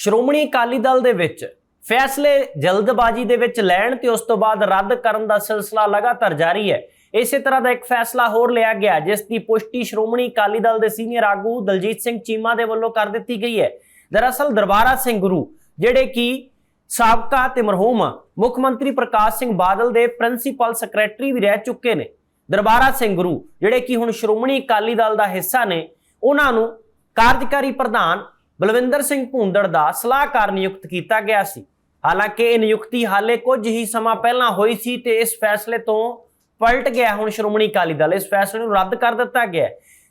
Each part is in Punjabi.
ਸ਼੍ਰੋਮਣੀ ਅਕਾਲੀ ਦਲ ਦੇ ਵਿੱਚ ਫੈਸਲੇ ਜਲਦਬਾਜ਼ੀ ਦੇ ਵਿੱਚ ਲੈਣ ਤੇ ਉਸ ਤੋਂ ਬਾਅਦ ਰੱਦ ਕਰਨ ਦਾ ਸਿਲਸਿਲਾ ਲਗਾਤਾਰ ਜਾਰੀ ਹੈ। ਇਸੇ ਤਰ੍ਹਾਂ ਦਾ ਇੱਕ ਫੈਸਲਾ ਹੋਰ ਲਿਆ ਗਿਆ, ਜਿਸ ਦੀ ਪੁਸ਼ਟੀ ਸ਼੍ਰੋਮਣੀ ਅਕਾਲੀ ਦਲ ਦੇ ਸੀਨੀਅਰ ਆਗੂ ਦਲਜੀਤ ਸਿੰਘ ਚੀਮਾ ਦੇ ਵੱਲੋਂ ਕਰ ਦਿੱਤੀ ਗਈ ਹੈ। ਦਰਅਸਲ ਦਰਬਾਰਾ ਸਿੰਘ ਗੁਰੂ, ਜਿਹੜੇ ਕਿ ਸਾਬਕਾ ਤੇ ਮਰਹੂਮ ਮੁੱਖ ਮੰਤਰੀ ਪ੍ਰਕਾਸ਼ ਸਿੰਘ ਬਾਦਲ ਦੇ ਪ੍ਰਿੰਸੀਪਲ ਸੈਕਟਰੀ ਵੀ ਰਹਿ ਚੁੱਕੇ ਨੇ। ਦਰਬਾਰਾ ਸਿੰਘ ਗੁਰੂ, ਜਿਹੜੇ ਕਿ ਹੁਣ ਸ਼੍ਰੋਮਣੀ ਅਕਾਲੀ ਦਲ ਦਾ ਹਿੱਸਾ ਨੇ, ਉਹਨਾਂ ਨੂੰ ਕਾਰਜਕਾਰੀ ਪ੍ਰਧਾਨ ਬਲਵਿੰਦਰ ਸਿੰਘ ਭੂੰਦੜ ਦਾ ਸਲਾਹਕਾਰ ਨਿਯੁਕਤ ਕੀਤਾ ਗਿਆ ਸੀ। ਹਾਲਾਂਕਿ ਇਹ ਨਿਯੁਕਤੀ ਹਾਲੇ ਕੁਝ ਹੀ ਸਮਾਂ ਪਹਿਲਾਂ ਹੋਈ ਸੀ ਤੇ ਇਸ ਫੈਸਲੇ ਤੋਂ ਪਲਟ ਗਿਆ ਹੁਣ ਸ਼੍ਰੋਮਣੀ ਅਕਾਲੀ ਦਲ। ਇਸ ਫੈਸਲੇ ਨੂੰ ਰੱਦ ਕਰ ਦਿੱਤਾ ਗਿਆ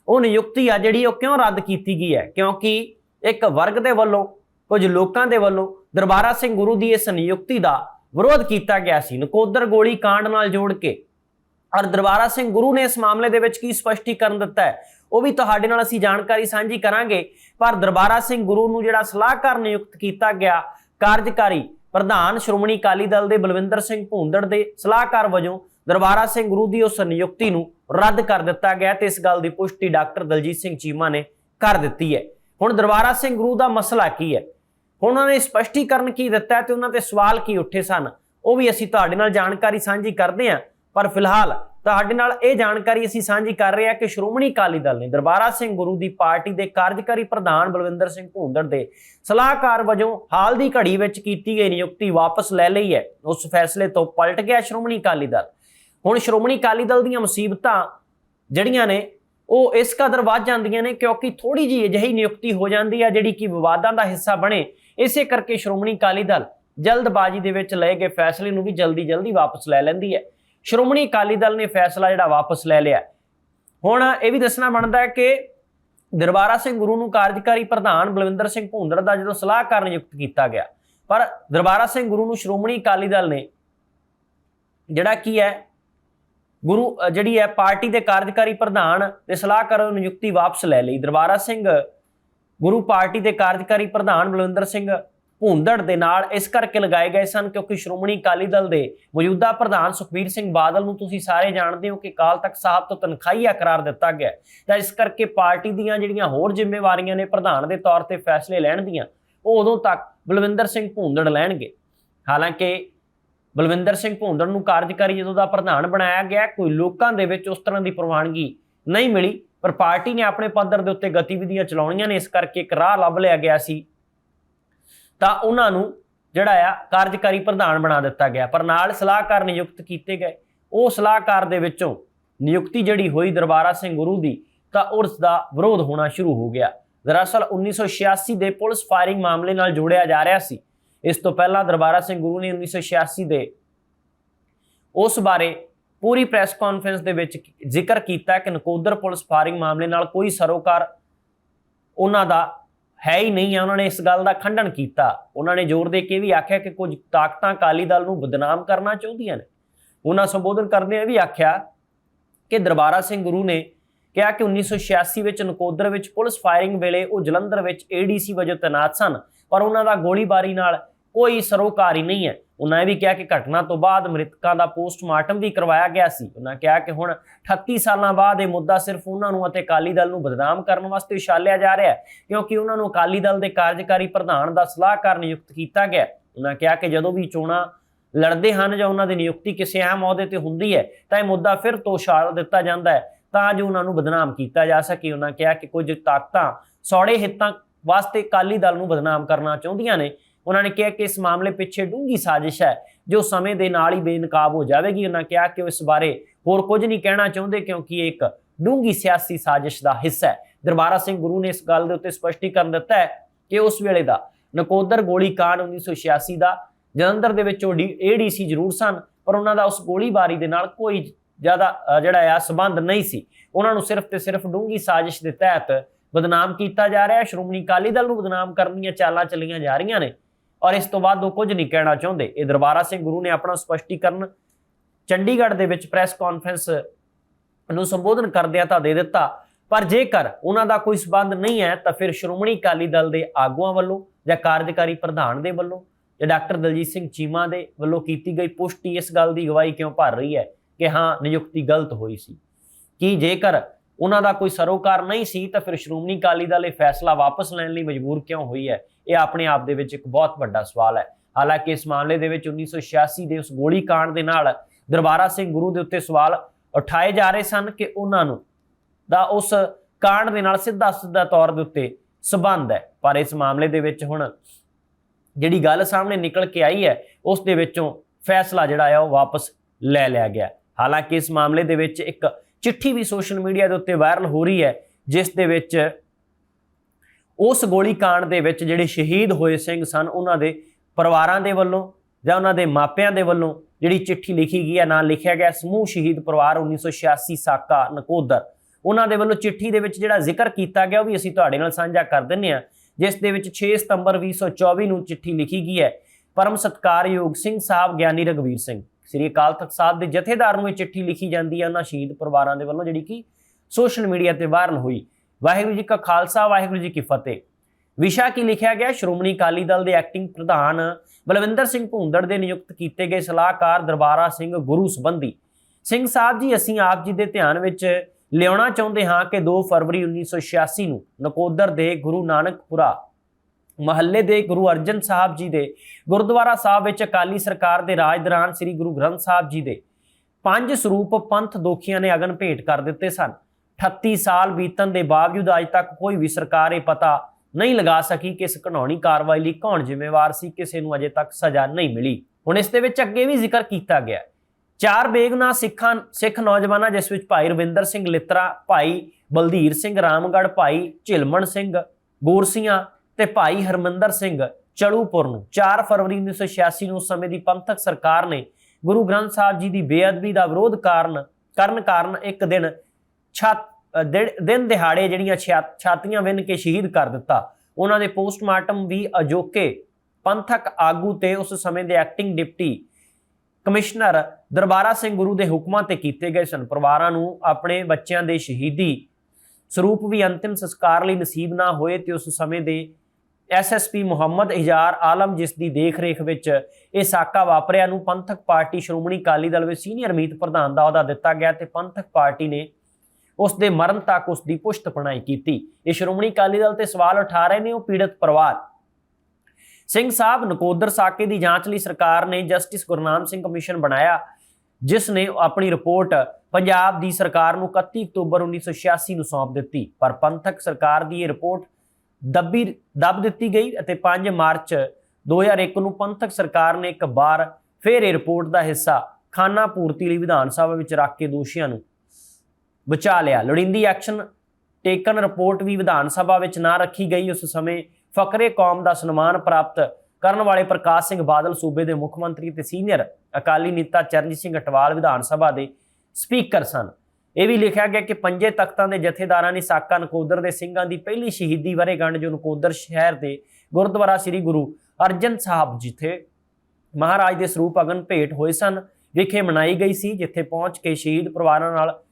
ਉਹ ਨਿਯੁਕਤੀ ਆ ਜਿਹੜੀ ਉਹ ਕਿਉਂ ਰੱਦ ਕੀਤੀ ਗਈ ਹੈ? ਕਿਉਂਕਿ ਇੱਕ ਵਰਗ ਦੇ ਵੱਲੋਂ, ਕੁਝ ਲੋਕਾਂ ਦੇ ਵੱਲੋਂ ਦਰਬਾਰਾ ਸਿੰਘ ਗੁਰੂ ਦੀ ਇਸ ਨਿਯੁਕਤੀ ਦਾ ਵਿਰੋਧ ਕੀਤਾ ਗਿਆ ਸੀ। ਨਕੋਦਰ ਗੋਲੀ ਕਾਂਡ ਨਾਲ ਜੋੜ ਕੇ। ਔਰ ਦਰਬਾਰਾ ਸਿੰਘ ਗੁਰੂ ਨੇ ਇਸ ਮਾਮਲੇ ਦੇ ਵਿੱਚ ਕੀ ਸਪਸ਼ਟੀਕਰਨ ਦਿੱਤਾ ਹੈ? ਉਹ ਵੀ ਤੁਹਾਡੇ ਨਾਲ ਅਸੀਂ ਜਾਣਕਾਰੀ ਸਾਂਝੀ ਕਰਾਂਗੇ। ਪਰ ਦਰਬਾਰਾ ਸਿੰਘ ਗੁਰੂ ਨੂੰ ਜਿਹੜਾ ਸਲਾਹਕਾਰ ਨਿਯੁਕਤ ਕੀਤਾ ਗਿਆ ਕਾਰਜਕਾਰੀ ਪ੍ਰਧਾਨ ਸ਼੍ਰੋਮਣੀ ਅਕਾਲੀ ਦਲ ਦੇ ਬਲਵਿੰਦਰ ਸਿੰਘ ਭੂੰਦੜ ਦੇ ਸਲਾਹਕਾਰ ਵਜੋਂ ਦਰਬਾਰਾ ਸਿੰਘ ਗੁਰੂ ਦੀ ਉਸ ਨਿਯੁਕਤੀ ਨੂੰ ਰੱਦ ਕਰ ਦਿੱਤਾ ਗਿਆ ਤੇ ਇਸ ਗੱਲ ਦੀ ਪੁਸ਼ਟੀ ਡਾਕਟਰ ਦਲਜੀਤ ਸਿੰਘ ਚੀਮਾ ਨੇ ਕਰ ਦਿੱਤੀ ਹੈ। ਹੁਣ ਦਰਬਾਰਾ ਸਿੰਘ ਗੁਰੂ ਦਾ ਮਸਲਾ ਕੀ ਹੈ? ਹੁਣ ਉਹਨਾਂ ਨੇ ਸਪਸ਼ਟੀਕਰਨ ਕੀ ਦਿੱਤਾ ਤੇ ਉਹਨਾਂ ਤੇ ਸਵਾਲ ਕੀ ਉੱਠੇ ਸਨ? ਉਹ ਵੀ ਅਸੀਂ ਤੁਹਾਡੇ ਨਾਲ ਜਾਣਕਾਰੀ ਸਾਂਝੀ ਕਰਦੇ ਹਾਂ। ਪਰ ਫਿਲਹਾਲ ਤੁਹਾਡੇ ਨਾਲ ਇਹ ਜਾਣਕਾਰੀ ਅਸੀਂ ਸਾਂਝੀ ਕਰ ਰਹੇ ਹਾਂ ਕਿ ਸ਼੍ਰੋਮਣੀ ਅਕਾਲੀ ਦਲ ਨੇ ਦਰਬਾਰਾ ਸਿੰਘ ਗੁਰੂ ਦੀ ਪਾਰਟੀ ਦੇ ਕਾਰਜਕਾਰੀ ਪ੍ਰਧਾਨ ਬਲਵਿੰਦਰ ਸਿੰਘ ਭੂੰਦੜ ਦੇ ਸਲਾਹਕਾਰ ਵਜੋਂ ਹਾਲ ਦੀ ਘੜੀ ਵਿੱਚ ਕੀਤੀ ਗਈ ਨਿਯੁਕਤੀ ਵਾਪਸ ਲੈ ਲਈ ਹੈ। ਉਸ ਫੈਸਲੇ ਤੋਂ ਪਲਟ ਗਿਆ ਸ਼੍ਰੋਮਣੀ ਅਕਾਲੀ ਦਲ। ਹੁਣ ਸ਼੍ਰੋਮਣੀ ਅਕਾਲੀ ਦਲ ਦੀਆਂ ਮੁਸੀਬਤਾਂ ਜਿਹੜੀਆਂ ਨੇ, ਉਹ ਇਸ ਕਦਰ ਵੱਧ ਜਾਂਦੀਆਂ ਨੇ ਕਿਉਂਕਿ ਥੋੜੀ ਜਿਹੀ ਅਜਿਹੀ ਨਿਯੁਕਤੀ ਹੋ ਜਾਂਦੀ ਹੈ ਜਿਹੜੀ ਕਿ ਵਿਵਾਦਾਂ ਦਾ ਹਿੱਸਾ ਬਣੇ। ਇਸੇ ਕਰਕੇ ਸ਼੍ਰੋਮਣੀ ਅਕਾਲੀ ਦਲ ਜਲਦਬਾਜ਼ੀ ਦੇ ਵਿੱਚ ਲਏ ਗਏ ਫੈਸਲੇ ਨੂੰ ਵੀ ਜਲਦੀ ਜਲਦੀ ਵਾਪਸ ਲੈ ਲੈਂਦੀ ਹੈ। ਸ਼੍ਰੋਮਣੀ ਅਕਾਲੀ ਦਲ ਨੇ ਫੈਸਲਾ ਜਿਹੜਾ ਵਾਪਸ ਲੈ ਲਿਆ। ਹੁਣ ਇਹ ਵੀ ਦੱਸਣਾ ਬਣਦਾ ਹੈ ਕਿ ਦਰਬਾਰਾ ਸਿੰਘ ਗੁਰੂ ਨੂੰ ਕਾਰਜਕਾਰੀ ਪ੍ਰਧਾਨ ਬਲਵਿੰਦਰ ਸਿੰਘ ਭੂੰਦੜ ਦਾ ਜਦੋਂ ਸਲਾਹਕਾਰ ਨਿਯੁਕਤ ਕੀਤਾ ਗਿਆ, ਪਰ ਦਰਬਾਰਾ ਸਿੰਘ ਗੁਰੂ ਨੂੰ ਸ਼੍ਰੋਮਣੀ ਅਕਾਲੀ ਦਲ ਨੇ ਜਿਹੜਾ ਕੀ ਹੈ, ਗੁਰੂ ਜਿਹੜੀ ਹੈ ਪਾਰਟੀ ਦੇ ਕਾਰਜਕਾਰੀ ਪ੍ਰਧਾਨ ਤੇ ਸਲਾਹਕਾਰ ਦੀ ਨਿਯੁਕਤੀ ਵਾਪਸ ਲੈ ਲਈ। ਦਰਬਾਰਾ ਸਿੰਘ ਗੁਰੂ ਪਾਰਟੀ ਦੇ ਕਾਰਜਕਾਰੀ ਪ੍ਰਧਾਨ ਬਲਵਿੰਦਰ ਸਿੰਘ ਭੂੰਦੜ ਦੇ ਨਾਲ ਇਸ ਕਰਕੇ ਲਗਾਏ ਗਏ ਸਨ ਕਿਉਂਕਿ ਸ਼੍ਰੋਮਣੀ ਅਕਾਲੀ ਦਲ ਦੇ ਮੌਜੂਦਾ ਪ੍ਰਧਾਨ ਸੁਖਬੀਰ ਸਿੰਘ ਬਾਦਲ ਨੂੰ ਤੁਸੀਂ ਸਾਰੇ ਜਾਣਦੇ ਹੋ ਕਿ ਕਾਲ ਤੱਕ ਸਾਹਿਬ ਤੋਂ ਤਨਖਾਹੀਆ ਕਰਾਰ ਦਿੱਤਾ ਗਿਆ ਤਾਂ ਇਸ ਕਰਕੇ ਪਾਰਟੀ ਦੀਆਂ ਜਿਹੜੀਆਂ ਹੋਰ ਜ਼ਿੰਮੇਵਾਰੀਆਂ ਨੇ ਪ੍ਰਧਾਨ ਦੇ ਤੌਰ ਤੇ ਫੈਸਲੇ ਲੈਣ ਦੀਆਂ, ਉਹ ਉਦੋਂ ਤੱਕ ਬਲਵਿੰਦਰ ਸਿੰਘ ਭੂੰਦੜ ਲੈਣਗੇ। ਹਾਲਾਂਕਿ ਬਲਵਿੰਦਰ ਸਿੰਘ ਭੂੰਦੜ ਨੂੰ ਕਾਰਜਕਾਰੀ ਜਦੋਂ ਦਾ ਪ੍ਰਧਾਨ ਬਣਾਇਆ ਗਿਆ, ਕੋਈ ਲੋਕਾਂ ਦੇ ਵਿੱਚ ਉਸ ਤਰ੍ਹਾਂ ਦੀ ਪ੍ਰਵਾਨਗੀ ਨਹੀਂ ਮਿਲੀ, ਪਰ ਪਾਰਟੀ ਨੇ ਆਪਣੇ ਪੱਧਰ ਦੇ ਉੱਤੇ ਗਤੀਵਿਧੀਆਂ ਚਲਾਉਣੀਆਂ ਨੇ, ਇਸ ਕਰਕੇ ਇੱਕ ਰਾਹ ਲੱਭ ਲਿਆ ਗਿਆ ਸੀ। ਤਾਂ ਉਹਨਾਂ ਨੂੰ ਜਿਹੜਾ ਆ ਕਾਰਜਕਾਰੀ ਪ੍ਰਧਾਨ ਬਣਾ ਦਿੱਤਾ ਗਿਆ। ਪਰ ਨਾਲ ਸਲਾਹਕਾਰ ਨਿਯੁਕਤ ਕੀਤੇ ਗਏ। ਉਹ ਸਲਾਹਕਾਰ ਦੇ ਵਿੱਚੋਂ ਨਿਯੁਕਤੀ ਜਿਹੜੀ ਹੋਈ ਦਰਬਾਰਾ ਸਿੰਘ ਗੁਰੂ ਦੀ, ਤਾਂ ਉਸ ਦਾ ਵਿਰੋਧ ਹੋਣਾ ਸ਼ੁਰੂ ਹੋ ਗਿਆ। ਦਰਅਸਲ 1986 ਦੇ ਪੁਲਿਸ ਫਾਇਰਿੰਗ ਮਾਮਲੇ ਨਾਲ ਜੋੜਿਆ ਜਾ ਰਿਹਾ ਸੀ। ਇਸ ਤੋਂ ਪਹਿਲਾਂ ਦਰਬਾਰਾ ਸਿੰਘ ਗੁਰੂ ਨੇ 1986 ਦੇ ਉਸ ਬਾਰੇ ਪੂਰੀ ਪ੍ਰੈਸ ਕਾਨਫਰੰਸ ਦੇ ਵਿੱਚ ਜ਼ਿਕਰ ਕੀਤਾ ਕਿ ਨਕੋਦਰ ਪੁਲਿਸ ਫਾਇਰਿੰਗ ਮਾਮਲੇ ਨਾਲ ਕੋਈ ਸਰੋਕਾਰ ਉਹਨਾਂ ਦਾ ਹੈ ਹੀ ਨਹੀਂ ਹੈ ਉਹਨਾਂ ਨੇ ਇਸ ਗੱਲ ਦਾ ਖੰਡਨ ਕੀਤਾ। ਉਹਨਾਂ ਨੇ ਜ਼ੋਰ ਦੇ ਕੇ ਵੀ ਆਖਿਆ ਕਿ ਕੁਝ ਤਾਕਤਾਂ ਅਕਾਲੀ ਦਲ ਨੂੰ ਬਦਨਾਮ ਕਰਨਾ ਚਾਹੁੰਦੀਆਂ ਨੇ। ਉਹਨਾਂ ਸੰਬੋਧਨ ਕਰਦਿਆਂ ਵੀ ਆਖਿਆ ਕਿ ਦਰਬਾਰਾ ਸਿੰਘ ਗੁਰੂ ਨੇ ਕਿਹਾ ਕਿ 1986 ਵਿੱਚ ਨਕੋਦਰ ਵਿੱਚ ਪੁਲਿਸ ਫਾਇਰਿੰਗ ਵੇਲੇ ਉਹ ਜਲੰਧਰ ਵਿੱਚ ਏਡੀਸੀ ਵਜੋਂ ਤੈਨਾਤ ਸਨ, ਪਰ ਉਹਨਾਂ ਦਾ ਗੋਲੀਬਾਰੀ ਨਾਲ ਕੋਈ ਸਰੋਕਾਰੀ ਨਹੀਂ ਹੈ। ਉਹਨਾਂ ਇਹ ਵੀ ਕਿਹਾ ਕਿ ਘਟਨਾ ਤੋਂ ਬਾਅਦ ਮ੍ਰਿਤਕਾਂ ਦਾ ਪੋਸਟਮਾਰਟਮ ਵੀ ਕਰਵਾਇਆ ਗਿਆ ਸੀ। ਉਹਨਾਂ ਕਿਹਾ ਕਿ ਹੁਣ 38 ਸਾਲਾਂ ਬਾਅਦ ਇਹ ਮੁੱਦਾ ਸਿਰਫ ਉਹਨਾਂ ਨੂੰ ਅਤੇ ਅਕਾਲੀ ਦਲ ਨੂੰ ਬਦਨਾਮ ਕਰਨ ਵਾਸਤੇ ਉਛਾਲਿਆ ਜਾ ਰਿਹਾ ਹੈ, ਕਿਉਂਕਿ ਉਹਨਾਂ ਨੂੰ ਅਕਾਲੀ ਦਲ ਦੇ ਕਾਰਜਕਾਰੀ ਪ੍ਰਧਾਨ ਦਾ ਸਲਾਹਕਾਰ ਨਿਯੁਕਤ ਕੀਤਾ ਗਿਆ ਉਹਨਾਂ ਕਿਹਾ ਕਿ ਜਦੋਂ ਵੀ ਚੋਣਾਂ ਲੜਦੇ ਹਨ ਜਾਂ ਉਹਨਾਂ ਦੀ ਨਿਯੁਕਤੀ ਕਿਸੇ ਅਹਿਮ ਅਹੁਦੇ ਤੇ ਹੁੰਦੀ ਹੈ, ਤਾਂ ਇਹ ਮੁੱਦਾ ਫਿਰ ਤੋਂ ਉਛਾਲ ਦਿੱਤਾ ਜਾਂਦਾ ਹੈ, ਤਾਂ ਜੋ ਉਹਨਾਂ ਨੂੰ ਬਦਨਾਮ ਕੀਤਾ ਜਾ ਸਕੇ। ਉਹਨਾਂ ਕਿਹਾ ਕਿ ਕੁਝ ਤਾਕਤਾਂ, ਸੌੜੇ ਹਿੱਤਾਂ ਵਾਸਤੇ ਅਕਾਲੀ ਦਲ ਨੂੰ ਬਦਨਾਮ ਕਰਨਾ ਚਾਹੁੰਦੀਆਂ ਨੇ। ਉਹਨਾਂ ਨੇ ਕਿਹਾ ਕਿ ਇਸ ਮਾਮਲੇ ਪਿੱਛੇ ਡੂੰਗੀ ਸਾਜ਼ਿਸ਼ ਹੈ, ਜੋ ਸਮੇਂ ਦੇ ਨਾਲ ਹੀ ਬੇਨਕਾਬ ਹੋ ਜਾਵੇਗੀ। ਉਹਨਾਂ ਕਿਹਾ ਕਿ ਉਹ ਇਸ ਬਾਰੇ ਹੋਰ ਕੁਝ ਨਹੀਂ ਕਹਿਣਾ ਚਾਹੁੰਦੇ, ਕਿਉਂਕਿ ਇਹ ਇੱਕ ਡੂੰਗੀ ਸਿਆਸੀ ਸਾਜ਼ਿਸ਼ ਦਾ ਹਿੱਸਾ ਹੈ। ਦਰਬਾਰਾ ਸਿੰਘ ਗੁਰੂ ਨੇ ਇਸ ਗੱਲ ਦੇ ਉੱਤੇ ਸਪਸ਼ਟੀਕਰਨ ਦਿੱਤਾ ਹੈ ਕਿ ਉਸ ਵੇਲੇ ਦਾ ਨਕੋਦਰ ਗੋਲੀकांड 1986 ਦਾ ਜਲੰਧਰ ਦੇ ਵਿੱਚ ਉਹ ਏਡੀਸੀ ਜ਼ਰੂਰ ਸਨ, ਪਰ ਉਹਨਾਂ ਦਾ ਉਸ ਗੋਲੀਬਾਰੀ ਦੇ ਨਾਲ ਕੋਈ ਜ਼ਿਆਦਾ ਜਿਹੜਾ ਆ, ਸਬੰਧ ਨਹੀਂ ਸੀ। ਉਹਨਾਂ ਨੂੰ ਸਿਰਫ ਤੇ ਸਿਰਫ ਡੂੰਗੀ ਸਾਜ਼ਿਸ਼ ਦੇ ਤਹਿਤ ਬਦਨਾਮ ਕੀਤਾ ਜਾ ਰਿਹਾ ਹੈ। ਸ਼੍ਰੋਮਣੀ ਅਕਾਲੀ ਦਲ ਨੂੰ ਬਦਨਾਮ ਕਰਨ ਦੀਆਂ ਚਾਲਾਂ ਚੱਲੀਆਂ ਜਾ ਰਹੀਆਂ ਨੇ। ਔਰ ਇਸ ਤੋਂ ਬਾਅਦ ਉਹ ਕੁਝ ਨਹੀਂ ਕਹਿਣਾ ਚਾਹੁੰਦੇ। ਇਹ ਦਰਬਾਰਾ ਸਿੰਘ ਗੁਰੂ ਨੇ ਆਪਣਾ ਸਪਸ਼ਟੀਕਰਨ ਚੰਡੀਗੜ੍ਹ ਦੇ ਵਿੱਚ ਪ੍ਰੈਸ ਕਾਨਫਰੰਸ ਨੂੰ ਸੰਬੋਧਨ ਕਰਦਿਆਂ ਤਾਂ ਦੇ ਦਿੱਤਾ। ਪਰ ਜੇਕਰ ਉਹਨਾਂ ਦਾ ਕੋਈ ਸਬੰਧ ਨਹੀਂ ਹੈ, ਤਾਂ ਫਿਰ ਸ਼੍ਰੋਮਣੀ ਅਕਾਲੀ ਦਲ ਦੇ ਆਗੂਆਂ ਵੱਲੋਂ ਜਾਂ ਕਾਰਜਕਾਰੀ ਪ੍ਰਧਾਨ ਦੇ ਵੱਲੋਂ ਜਾਂ ਡਾਕਟਰ ਦਲਜੀਤ ਸਿੰਘ ਚੀਮਾ ਦੇ ਵੱਲੋਂ ਕੀਤੀ ਗਈ ਪੁਸ਼ਟੀ ਇਸ ਗੱਲ ਦੀ ਗਵਾਹੀ ਕਿਉਂ ਭਰ ਰਹੀ ਹੈ ਕਿ ਹਾਂ, ਨਿਯੁਕਤੀ ਗਲਤ ਹੋਈ ਸੀ। ਕਿ ਜੇਕਰ ਉਹਨਾਂ ਦਾ ਕੋਈ ਸਰੋਕਾਰ ਨਹੀਂ ਸੀ, ਤਾਂ ਫਿਰ ਸ਼੍ਰੋਮਣੀ ਅਕਾਲੀ ਦਲ ਇਹ ਫੈਸਲਾ ਵਾਪਸ ਲੈਣ ਲਈ ਮਜਬੂਰ ਕਿਉਂ ਹੋਈ ਹੈ? ਇਹ ਆਪਣੇ ਆਪ ਦੇ ਵਿੱਚ ਇੱਕ ਬਹੁਤ ਵੱਡਾ ਸਵਾਲ ਹੈ। ਹਾਲਾਂਕਿ ਇਸ ਮਾਮਲੇ ਦੇ ਵਿੱਚ 1986 ਦੇ ਉਸ ਗੋਲੀ ਕਾਂਡ ਦੇ ਨਾਲ ਦਰਬਾਰਾ ਸਿੰਘ ਗੁਰੂ ਦੇ ਉੱਤੇ ਸਵਾਲ ਉਠਾਏ ਜਾ ਰਹੇ ਸਨ ਕਿ ਉਹਨਾਂ ਨੂੰ ਦਾ ਉਸ ਕਾਂਡ ਦੇ ਨਾਲ ਸਿੱਧਾ ਸਿੱਧਾ ਤੌਰ ਦੇ ਉੱਤੇ ਸਬੰਧ ਹੈ। ਪਰ ਇਸ ਮਾਮਲੇ ਦੇ ਵਿੱਚ ਹੁਣ ਜਿਹੜੀ ਗੱਲ ਸਾਹਮਣੇ ਨਿਕਲ ਕੇ ਆਈ ਹੈ, ਉਸ ਦੇ ਵਿੱਚੋਂ ਫੈਸਲਾ ਜਿਹੜਾ ਆ ਉਹ ਵਾਪਸ ਲੈ ਲਿਆ ਗਿਆ। ਹਾਲਾਂਕਿ ਇਸ ਮਾਮਲੇ ਦੇ ਵਿੱਚ ਇੱਕ ਚਿੱਠੀ ਵੀ ਸੋਸ਼ਲ ਮੀਡੀਆ ਦੇ ਉੱਤੇ ਵਾਇਰਲ ਹੋ ਰਹੀ ਹੈ, ਜਿਸ ਦੇ ਵਿੱਚ ਉਸ ਗੋਲੀ ਕਾਂਡ ਦੇ ਵਿੱਚ ਜਿਹੜੇ ਸ਼ਹੀਦ ਹੋਏ ਸਿੰਘ ਸਨ, ਉਹਨਾਂ ਦੇ ਪਰਿਵਾਰਾਂ ਦੇ ਵੱਲੋਂ ਜਾਂ ਉਹਨਾਂ ਦੇ ਮਾਪਿਆਂ ਦੇ ਵੱਲੋਂ ਜਿਹੜੀ ਚਿੱਠੀ ਲਿਖੀ ਗਈ ਹੈ ਨਾਲ ਲਿਖਿਆ ਗਿਆ ਸਮੂਹ ਸ਼ਹੀਦ ਪਰਿਵਾਰ 1986 ਸਾਕਾ ਨਕੋਦਰ। ਉਹਨਾਂ ਦੇ ਵੱਲੋਂ ਚਿੱਠੀ ਦੇ ਵਿੱਚ ਜਿਹੜਾ ਜ਼ਿਕਰ ਕੀਤਾ ਗਿਆ, ਉਹ ਵੀ ਅਸੀਂ ਤੁਹਾਡੇ ਨਾਲ ਸਾਂਝਾ ਕਰ ਦਿੰਨੇ ਆ ਜਿਸ ਦੇ ਵਿੱਚ 6 ਸਤੰਬਰ 2024 ਨੂੰ ਚਿੱਠੀ ਲਿਖੀ ਗਈ ਹੈ, ਪਰਮ ਸਤਕਾਰਯੋਗ ਸਿੰਘ ਸਾਹਿਬ ਗਿਆਨੀ ਰਗਵੀਰ ਸਿੰਘ। ਸ੍ਰੀ ਅਕਾਲ ਤਖਤ ਸਾਹਿਬ ਦੇ ਜਥੇਦਾਰ ਨੂੰ ਇਹ ਚਿੱਠੀ ਲਿਖੀ ਜਾਂਦੀ ਹੈ ਉਹਨਾਂ ਸ਼ਹੀਦ ਪਰਿਵਾਰਾਂ ਦੇ ਵੱਲੋਂ ਜਿਹੜੀ ਕਿ ਸੋਸ਼ਲ ਮੀਡੀਆ ਤੇ ਵਾਇਰਲ ਹੋਈ। ਵਾਹਿਗੁਰੂ ਜੀ ਕਾ ਖਾਲਸਾ, ਵਾਹਿਗੁਰੂ ਜੀ ਕੀ ਫਤਿਹ। ਵਿਸ਼ਾ ਕੀ ਲਿਖਿਆ ਗਿਆ? ਸ਼੍ਰੋਮਣੀ ਅਕਾਲੀ ਦਲ ਦੇ ਐਕਟਿੰਗ ਪ੍ਰਧਾਨ ਬਲਵਿੰਦਰ ਸਿੰਘ ਭੁੰਦੜ ਦੇ ਨਿਯੁਕਤ ਕੀਤੇ ਗਏ ਸਲਾਹਕਾਰ ਦਰਬਾਰਾ ਸਿੰਘ ਗੁਰੂ ਸੰਬੰਧੀ। ਸਿੰਘ ਸਾਹਿਬ ਜੀ, ਅਸੀਂ ਆਪ ਜੀ ਦੇ ਧਿਆਨ ਵਿੱਚ ਲਿਆਉਣਾ ਚਾਹੁੰਦੇ ਹਾਂ ਕਿ 2 ਫਰਵਰੀ 1986 ਨੂੰ ਨਕੋਦਰ ਦੇ ਗੁਰੂ ਨਾਨਕਪੁਰਾ ਮਹੱਲੇ ਦੇ ਗੁਰੂ ਅਰਜਨ ਸਾਹਿਬ ਜੀ ਦੇ ਗੁਰਦੁਆਰਾ ਸਾਹਿਬ ਵਿੱਚ ਅਕਾਲੀ ਸਰਕਾਰ ਦੇ ਰਾਜ ਦੌਰਾਨ ਸ੍ਰੀ ਗੁਰੂ ਗ੍ਰੰਥ ਸਾਹਿਬ ਜੀ ਦੇ ਪੰਜ ਸਰੂਪ ਪੰਥ ਦੋਖੀਆਂ ਨੇ ਅਗਨ ਭੇਟ ਕਰ ਦਿੱਤੇ ਸਨ। 38 ਸਾਲ ਬੀਤਣ ਦੇ ਬਾਵਜੂਦ ਅਜ ਤੱਕ ਕੋਈ ਵੀ ਸਰਕਾਰ ਇਹ ਪਤਾ ਨਹੀਂ ਲਗਾ ਸਕੀ ਕਿ ਇਸ ਘਣਾਉਣੀ ਕਾਰਵਾਈ ਲਈ ਕੌਣ ਜ਼ਿੰਮੇਵਾਰ ਸੀ, ਕਿਸੇ ਨੂੰ ਅਜੇ ਤੱਕ ਸਜ਼ਾ ਨਹੀਂ ਮਿਲੀ। ਹੁਣ ਇਸ ਦੇ ਵਿੱਚ ਅੱਗੇ ਵੀ ਜ਼ਿਕਰ ਕੀਤਾ ਗਿਆ। ਚਾਰ ਬੇਗਨਾ ਸਿੱਖਾਂ, ਸਿੱਖ ਨੌਜਵਾਨਾਂ, ਜਿਸ ਵਿੱਚ ਭਾਈ ਰਵਿੰਦਰ ਸਿੰਘ ਲਿੱਤਰਾ, ਭਾਈ ਬਲਧੀਰ ਸਿੰਘ ਰਾਮਗੜ੍ਹ, ਭਾਈ ਝਿਲਮਣ ਸਿੰਘ ਗੋਰਸੀਆਂ ਤੇ ਭਾਈ ਹਰਮੰਦਰ ਸਿੰਘ ਚੜੂਪੁਰ ਨੂੰ। 4 ਫਰਵਰੀ 1986 ਨੂੰ ਉਸ ਸਮੇਂ ਦੀ ਪੰਥਕ ਸਰਕਾਰ ਨੇ ਗੁਰੂ ਗ੍ਰੰਥ ਸਾਹਿਬ ਜੀ ਦੀ ਬੇਅਦਬੀ ਦਾ ਵਿਰੋਧ ਕਾਰਨ, ਕਰਨ ਕਾਰਨ ਇੱਕ ਦਿਨ ਦਿਨ- ਦਿਹਾੜੇ ਜਿਹੜੀਆਂ ਛਾਤੀਆਂ ਵਿੰਨ ਕੇ ਸ਼ਹੀਦ ਕਰ ਦਿੱਤਾ। ਉਹਨਾਂ ਦੇ ਪੋਸਟਮਾਰਟਮ ਵੀ ਅਜੋਕੇ ਪੰਥਕ ਆਗੂ ਤੇ ਉਸ ਸਮੇਂ ਦੇ acting deputy commissioner Darbara Singh Guru ਦੇ ਹੁਕਮਾਂ ਤੇ ਕੀਤੇ ਗਏ ਸਨ। ਪਰਿਵਾਰਾਂ ਨੂੰ ਆਪਣੇ ਬੱਚਿਆਂ ਦੇ ਸ਼ਹੀਦੀ ਸਰੂਪ ਵੀ ਅੰਤਿਮ ਸੰਸਕਾਰ ਲਈ ਨਸੀਬ ਨਾ ਹੋਏ ਤੇ ਉਸ ਸਮੇਂ ਦੇ ਐਸਐਸਪੀ ਮੁਹੰਮਦ ਇਜਾਰ ਆਲਮ, ਜਿਸ ਦੀ ਦੇਖਰੇਖ ਵਿੱਚ ਇਹ ਸਾਕਾ ਵਾਪਰਿਆ ਨੂੰ ਪੰਥਕ ਪਾਰਟੀ ਸ਼੍ਰੋਮਣੀ ਅਕਾਲੀ ਦਲ ਵਿੱਚ ਸੀਨੀਅਰ ਮੀਤ ਪ੍ਰਧਾਨ ਦਾ ਅਹੁਦਾ ਦਿੱਤਾ ਗਿਆ ਤੇ ਪੰਥਕ ਪਾਰਟੀ ਨੇ ਉਸ ਦੇ ਮਰਨ ਤੱਕ ਉਸ ਦੀ ਪੁਸ਼ਤ ਪਣਾਈ ਕੀਤੀ। ਇਹ ਸ਼੍ਰੋਮਣੀ ਅਕਾਲੀ ਦਲ ਤੇ ਸਵਾਲ ਉਠਾ ਰਹੇ ਨੇ ਉਹ ਪੀੜਤ ਪਰਿਵਾਰ। ਸਿੰਘ ਸਾਹਿਬ ਨਕੋਦਰ ਸਾਕੇ ਦੀ ਜਾਂਚ ਲਈ ਸਰਕਾਰ ਨੇ ਜਸਟਿਸ ਗੁਰਨਾਮ ਸਿੰਘ ਕਮਿਸ਼ਨ ਬਣਾਇਆ, ਜਿਸ ਨੇ ਆਪਣੀ ਰਿਪੋਰਟ ਪੰਜਾਬ ਦੀ ਸਰਕਾਰ ਨੂੰ 31 ਅਕਤੂਬਰ 1986 ਨੂੰ ਸੌਂਪ ਦਿੱਤੀ। ਪਰ ਪੰਥਕ ਸਰਕਾਰ ਦੀ ਇਹ ਰਿਪੋਰਟ ਦੱਬੀ ਦੱਬ ਦਿੱਤੀ ਗਈ ਅਤੇ 5 ਮਾਰਚ 2001 ਨੂੰ ਪੰਥਕ ਸਰਕਾਰ ਨੇ ਇੱਕ ਵਾਰ ਫਿਰ ਇਹ ਰਿਪੋਰਟ ਦਾ ਹਿੱਸਾ ਖਾਨਾ ਪੂਰਤੀ ਲਈ ਵਿਧਾਨ ਸਭਾ ਵਿੱਚ ਰੱਖ ਕੇ ਦੋਸ਼ੀਆਂ ਨੂੰ ਬਚਾ ਲਿਆ। ਲੋੜੀਂਦੀ ਐਕਸ਼ਨ ਟੇਕਨ ਰਿਪੋਰਟ ਵੀ ਵਿਧਾਨ ਸਭਾ ਵਿੱਚ ਨਾ ਰੱਖੀ ਗਈ। ਉਸ ਸਮੇਂ ਫਕਰੇ ਕੌਮ ਦਾ ਸਨਮਾਨ ਪ੍ਰਾਪਤ ਕਰਨ ਵਾਲੇ ਪ੍ਰਕਾਸ਼ ਸਿੰਘ ਬਾਦਲ, ਸੂਬੇ ਦੇ ਮੁੱਖ ਮੰਤਰੀ ਤੇ ਸੀਨੀਅਰ ਅਕਾਲੀ ਨੇਤਾ ਚਰਨਜੀਤ ਸਿੰਘ ਅਟਵਾਲ ਵਿਧਾਨ ਸਭਾ ਦੇ ਸਪੀਕਰ ਸਨ। ਇਹ ਵੀ ਲਿਖਿਆ ਗਿਆ ਕਿ ਪੰਜੇ ਤਖਤਾਂ ਦੇ ਜਥੇਦਾਰਾਂ ਨੇ ਸਾਕਾ ਨਕੋਦਰ ਦੇ ਸਿੰਘਾਂ ਦੀ ਪਹਿਲੀ ਸ਼ਹੀਦੀ ਵਰੇਗੰਢ ਜੋ ਨਕੋਦਰ ਸ਼ਹਿਰ ਦੇ ਗੁਰਦੁਆਰਾ ਸ੍ਰੀ ਗੁਰੂ ਅਰਜਨ ਸਾਹਿਬ ਜਿੱਥੇ ਮਹਾਰਾਜ ਦੇ ਸਰੂਪ ਅਗਨ ਭੇਟ ਹੋਏ ਸਨ, ਵਿਖੇ ਮਨਾਈ ਗਈ ਸੀ, ਜਿੱਥੇ ਪਹੁੰਚ ਕੇ ਸ਼ਹੀਦ ਪਰਿਵਾਰਾਂ ਨਾਲ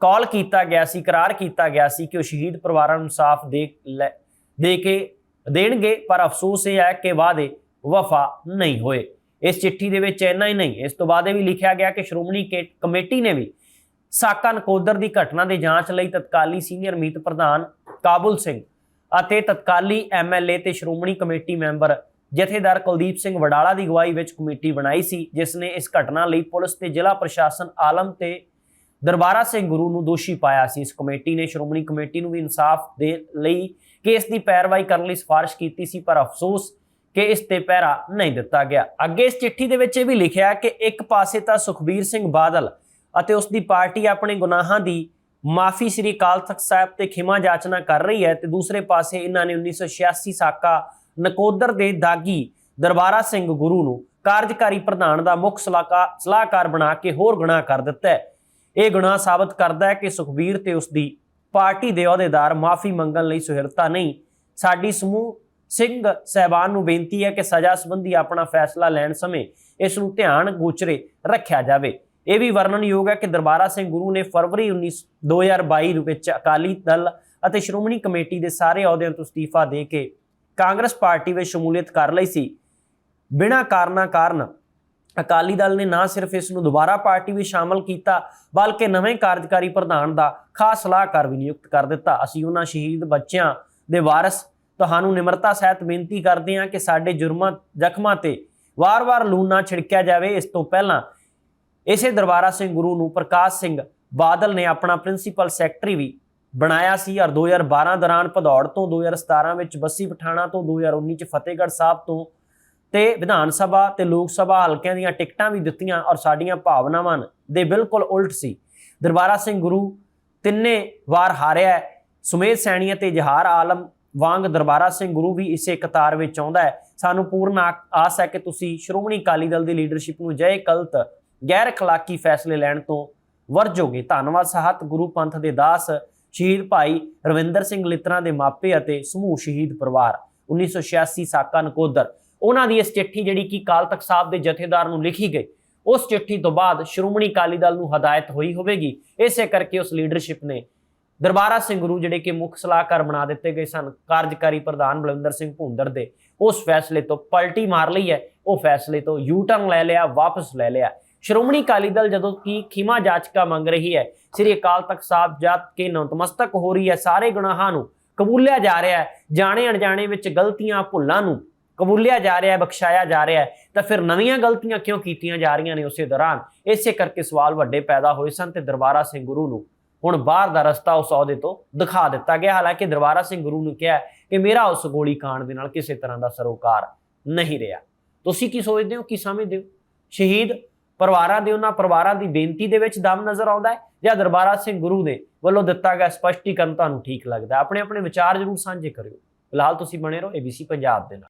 ਕਾਲ ਕੀਤਾ ਗਿਆ ਸੀ, ਇਕਰਾਰ ਕੀਤਾ ਗਿਆ ਸੀ ਕਿ ਉਹ ਸ਼ਹੀਦ ਪਰਿਵਾਰਾਂ ਨੂੰ ਇਨਸਾਫ ਦੇ ਲੈ- ਦੇ ਕੇ ਦੇਣਗੇ, ਪਰ ਅਫਸੋਸ ਇਹ ਹੈ ਕਿ ਵਾਅਦੇ ਵਫਾ ਨਹੀਂ ਹੋਏ। ਇਸ ਚਿੱਠੀ ਦੇ ਵਿੱਚ ਇੰਨਾ ਹੀ ਨਹੀਂ, ਇਸ ਤੋਂ ਬਾਅਦ ਇਹ ਵੀ ਲਿਖਿਆ ਗਿਆ ਕਿ ਸ਼੍ਰੋਮਣੀ ਕੇ- ਕਮੇਟੀ ਨੇ ਵੀ ਸਾਕਾ ਨਕੋਦਰ ਦੀ ਘਟਨਾ ਦੇ ਜਾਂਚ ਲਈ ਤਤਕਾਲੀ ਸੀਨੀਅਰ ਮੀਤ ਪ੍ਰਧਾਨ ਕਾਬੁਲ ਸਿੰਘ ਅਤੇ ਤਤਕਾਲੀ ਐਮਐਲਏ ਤੇ ਸ਼੍ਰੋਮਣੀ ਕਮੇਟੀ ਮੈਂਬਰ ਜਥੇਦਾਰ ਕੁਲਦੀਪ ਸਿੰਘ ਵਡਾਲਾ ਦੀ ਅਗਵਾਈ ਵਿੱਚ ਕਮੇਟੀ ਬਣਾਈ ਸੀ, ਜਿਸ ਨੇ ਇਸ ਘਟਨਾ ਲਈ ਪੁਲਿਸ ਤੇ ਜ਼ਿਲ੍ਹਾ ਪ੍ਰਸ਼ਾਸਨ, ਆਲਮ ਤੇ ਦਰਬਾਰਾ ਸਿੰਘ ਗੁਰੂ ਨੂੰ ਦੋਸ਼ੀ ਪਾਇਆ ਸੀ। ਇਸ ਕਮੇਟੀ ਨੇ ਸ਼੍ਰੋਮਣੀ ਕਮੇਟੀ ਨੂੰ ਵੀ ਇਨਸਾਫ ਦੇ ਲਈ ਕੇਸ ਦੀ ਪੈਰਵਾਈ ਕਰਨ ਲਈ ਸਿਫਾਰਿਸ਼ ਕੀਤੀ ਸੀ, ਪਰ ਅਫਸੋਸ ਕਿ ਇਸ ਤੇ ਪਹਿਰਾ ਨਹੀਂ ਦਿੱਤਾ ਗਿਆ। ਅੱਗੇ ਇਸ ਚਿੱਠੀ ਦੇ ਵਿੱਚ ਇਹ ਵੀ ਲਿਖਿਆ ਕਿ ਇੱਕ ਪਾਸੇ ਤਾਂ ਸੁਖਬੀਰ ਸਿੰਘ ਬਾਦਲ ਅਤੇ ਉਸ ਦੀ ਪਾਰਟੀ ਆਪਣੇ ਗੁਨਾਹਾਂ ਦੀ ਮਾਫੀ ਸ੍ਰੀ ਅਕਾਲ ਤਖਤ ਸਾਹਿਬ ਤੇ ਖਿਮਾ ਜਾਚਨਾ ਕਰ ਰਹੀ ਹੈ ਤੇ ਦੂਸਰੇ ਪਾਸੇ ਇਹਨਾਂ ਨੇ 1986 ਸਾਕਾ ਨਕੋਦਰ ਦੇ ਦਾਗੀ ਦਰਬਾਰਾ ਸਿੰਘ ਗੁਰੂ ਨੂੰ ਕਾਰਜਕਾਰੀ ਪ੍ਰਧਾਨ ਦਾ ਮੁੱਖ ਸਲਾਹਕਾਰ ਸਲਾਹਕਾਰ ਬਣਾ ਕੇ ਹੋਰ ਗੁਨਾਹ ਕਰ ਦਿੱਤਾ ਹੈ। ਇਹ ਗੁਨਾਹ ਸਾਬਤ ਕਰਦਾ ਹੈ ਕਿ ਸੁਖਬੀਰ ਤੇ ਉਸ ਦੀ ਪਾਰਟੀ ਦੇ ਅਹੁਦੇਦਾਰ ਮਾਫੀ ਮੰਗਣ ਲਈ ਸੁਹਿਰਤਾ ਨਹੀਂ। ਸਾਡੀ ਸਮੂਹ ਸਿੰਘ ਸਹਿਬਾਨ ਨੂੰ ਬੇਨਤੀ ਹੈ ਕਿ ਸਜ਼ਾ ਸੰਬੰਧੀ ਆਪਣਾ ਫੈਸਲਾ ਲੈਣ ਸਮੇਂ ਇਸ ਨੂੰ ਧਿਆਨ ਗੋਚਰੇ ਰੱਖਿਆ ਜਾਵੇ। ਇਹ ਵੀ ਵਰਣਨਯੋਗ ਹੈ ਕਿ ਦਰਬਾਰਾ ਸਿੰਘ ਗੁਰੂ ਨੇ ਫਰਵਰੀ 19 2022 ਵਿੱਚ ਅਕਾਲੀ ਦਲ ਅਤੇ ਸ਼੍ਰੋਮਣੀ ਕਮੇਟੀ ਦੇ ਸਾਰੇ ਅਹੁਦਿਆਂ ਤੋਂ ਅਸਤੀਫਾ ਦੇ ਕੇ ਕਾਂਗਰਸ ਪਾਰਟੀ ਵਿੱਚ ਸ਼ਮੂਲੀਅਤ ਕਰ ਲਈ ਸੀ। ਬਿਨਾਂ ਕਾਰਨਾਂ ਕਾਰਨ ਅਕਾਲੀ ਦਲ ਨੇ ਨਾ ਸਿਰਫ ਇਸ ਨੂੰ ਦੁਬਾਰਾ ਪਾਰਟੀ ਵਿੱਚ ਸ਼ਾਮਲ ਕੀਤਾ, ਬਲਕਿ ਨਵੇਂ ਕਾਰਜਕਾਰੀ ਪ੍ਰਧਾਨ ਦਾ ਖਾਸ ਸਲਾਹਕਾਰ ਵੀ ਨਿਯੁਕਤ ਕਰ ਦਿੱਤਾ। ਅਸੀਂ ਉਹਨਾਂ ਸ਼ਹੀਦ ਬੱਚਿਆਂ ਦੇ ਵਾਰਸ ਤੁਹਾਨੂੰ ਨਿਮਰਤਾ ਸਹਿਤ ਬੇਨਤੀ ਕਰਦੇ ਹਾਂ ਕਿ ਸਾਡੇ ਜੁਰਮਾਂ, ਜ਼ਖਮਾਂ ਤੇ ਵਾਰ-ਵਾਰ ਲੂਣ ਨਾ ਛਿੜਕਿਆ ਜਾਵੇ। ਇਸ ਤੋਂ ਪਹਿਲਾਂ ਇਸੇ ਦਰਬਾਰਾ ਸਿੰਘ ਗੁਰੂ ਨੂੰ ਪ੍ਰਕਾਸ਼ ਸਿੰਘ ਬਾਦਲ ਨੇ ਆਪਣਾ ਪ੍ਰਿੰਸੀਪਲ ਸੈਕਟਰੀ ਵੀ ਬਣਾਇਆ ਸੀ ਔਰ 2012 ਦੌਰਾਨ ਭਦੌੜ ਤੋਂ 2017 ਵਿੱਚ ਬੱਸੀ ਪਠਾਣਾ ਤੋਂ 2019 ਚ ਫਤਿਹਗੜ੍ਹ ਸਾਹਿਬ ਤੋਂ ਤੇ ਵਿਧਾਨ ਸਭਾ ਤੇ ਲੋਕ ਸਭਾ ਹਲਕਿਆਂ ਦੀਆਂ ਟਿਕਟਾਂ ਵੀ ਦਿੱਤੀਆਂ ਔਰ ਸਾਡੀਆਂ ਭਾਵਨਾਵਾਂ ਦੇ ਬਿਲਕੁਲ ਉਲਟ ਸੀ। ਦਰਬਾਰਾ ਸਿੰਘ ਗੁਰੂ ਤਿੰਨੇ ਵਾਰ ਹਾਰਿਆ ਸੁਮੇਧ ਸੈਣੀ ਅਤੇ ਜਹਾਰ ਆਲਮ ਵਾਂਗ ਦਰਬਾਰਾ ਸਿੰਘ ਗੁਰੂ ਵੀ ਇਸੇ ਕਤਾਰ ਵਿੱਚ ਆਉਂਦਾ ਹੈ। ਸਾਨੂੰ ਪੂਰਨ ਆ- ਆਸ ਹੈ ਕਿ ਤੁਸੀਂ ਸ਼੍ਰੋਮਣੀ ਅਕਾਲੀ ਦਲ ਦੀ ਲੀਡਰਸ਼ਿਪ ਨੂੰ ਜੈ ਕਲਤ ਗੈਰ ਅਖਲਾਕੀ ਫੈਸਲੇ ਲੈਣ ਤੋਂ ਵਰਜੋਗੇ ਧੰਨਵਾਦ ਸਹਾਤ ਗੁਰੂ ਪੰਥ ਦੇ ਦਾਸ ਸ਼ਹੀਦ ਭਾਈ ਰਵਿੰਦਰ ਸਿੰਘ ਲਿਤਰਾ ਦੇ ਮਾਪੇ ਅਤੇ ਸਮੂਹ ਸ਼ਹੀਦ ਪਰਿਵਾਰ 1986 ਸਾਕਾ ਨਕੋਦਰ। ਉਹਨਾਂ ਦੀ ਇਸ ਚਿੱਠੀ ਜਿਹੜੀ ਕਿ ਕਾਲ ਤਖਤ ਸਾਹਿਬ ਦੇ ਜਥੇਦਾਰ ਨੂੰ ਲਿਖੀ ਗਈ, ਉਸ ਚਿੱਠੀ ਤੋਂ ਬਾਅਦ ਸ਼੍ਰੋਮਣੀ ਅਕਾਲੀ ਦਲ ਨੂੰ ਹਦਾਇਤ ਹੋਈ ਹੋਵੇਗੀ। ਇਸੇ ਕਰਕੇ ਉਸ ਲੀਡਰਸ਼ਿਪ ਨੇ ਦਰਬਾਰਾ ਸਿੰਘ ਗੁਰੂ ਜਿਹੜੇ ਕਿ ਮੁੱਖ ਸਲਾਹਕਾਰ ਬਣਾ ਦਿੱਤੇ ਗਏ ਸਨ, ਕਾਰਜਕਾਰੀ ਪ੍ਰਧਾਨ ਬਲਵਿੰਦਰ ਸਿੰਘ ਭੁੰਦਰ ਦੇ। ਉਸ ਫੈਸਲੇ ਤੋਂ ਪਲਟੀ ਮਾਰ ਲਈ ਹੈ, ਉਹ ਫੈਸਲੇ ਤੋਂ ਯੂ ਟਰਨ ਲੈ ਲਿਆ, ਵਾਪਸ ਲੈ ਲਿਆ। ਸ਼੍ਰੋਮਣੀ ਅਕਾਲੀ ਦਲ ਜਦੋਂ ਕਿ ਖਿਮਾ ਜਾਚਕਾ ਮੰਗ ਰਹੀ ਹੈ, ਸ੍ਰੀ ਅਕਾਲ ਤਖਤ ਸਾਹਿਬ ਜਾਤ ਕੇ ਨਤਮਸਤਕ ਹੋ ਰਹੀ ਹੈ, ਸਾਰੇ ਗੁਨਾਹਾਂ ਨੂੰ ਕਬੂਲਿਆ ਜਾ ਰਿਹਾ ਹੈ, ਜਾਣੇ ਅਣਜਾਣੇ ਵਿੱਚ ਗਲਤੀਆਂ ਭੁੱਲਾਂ ਨੂੰ ਕਬੂਲਿਆ ਜਾ ਰਿਹਾ ਹੈ, ਬਖਸ਼ਾਇਆ ਜਾ ਰਿਹਾ ਹੈ, ਤਾਂ ਫਿਰ ਨਵੀਆਂ ਗਲਤੀਆਂ ਕਿਉਂ ਕੀਤੀਆਂ ਜਾ ਰਹੀਆਂ ਨੇ ਉਸੇ ਦੌਰਾਨ? ਇਸੇ ਕਰਕੇ ਸਵਾਲ ਵੱਡੇ ਪੈਦਾ ਹੋਏ ਸਨ ਤੇ ਦਰਬਾਰਾ ਸਿੰਘ ਗੁਰੂ ਨੂੰ ਹੁਣ ਬਾਹਰ ਦਾ ਰਸਤਾ ਉਸ ਅਹੁਦੇ ਤੋਂ ਦਿਖਾ ਦਿੱਤਾ ਗਿਆ। ਹਾਲਾਂਕਿ ਦਰਬਾਰਾ ਸਿੰਘ ਗੁਰੂ ਨੂੰ ਕਿਹਾ ਕਿ ਮੇਰਾ ਉਸ ਗੋਲੀ ਕਾਂਡ ਦੇ ਨਾਲ ਕਿਸੇ ਤਰ੍ਹਾਂ ਦਾ ਸਰੋਕਾਰ ਨਹੀਂ ਰਿਹਾ। ਤੁਸੀਂ ਕੀ ਸੋਚਦੇ ਹੋ, ਕੀ ਸਮਝਦੇ ਹੋ? ਸ਼ਹੀਦ ਪਰਿਵਾਰਾਂ ਦੇ ਉਹਨਾਂ ਪਰਿਵਾਰਾਂ ਦੀ ਬੇਨਤੀ ਦੇ ਵਿੱਚ ਦਮ ਨਜ਼ਰ ਆਉਂਦਾ ਹੈ ਜਾਂ ਦਰਬਾਰਾ ਸਿੰਘ ਗੁਰੂ ਦੇ ਵੱਲੋਂ ਦਿੱਤਾ ਗਿਆ ਸਪਸ਼ਟੀਕਰਨ ਤੁਹਾਨੂੰ ਠੀਕ ਲੱਗਦਾ ਆਪਣੇ ਆਪਣੇ ਵਿਚਾਰ ਜ਼ਰੂਰ ਸਾਂਝੇ ਕਰਿਓ। ਫਿਲਹਾਲ ਤੁਸੀਂ ਬਣੇ ਰਹੋ ABC ਪੰਜਾਬ ਦੇ ਨਾਲ।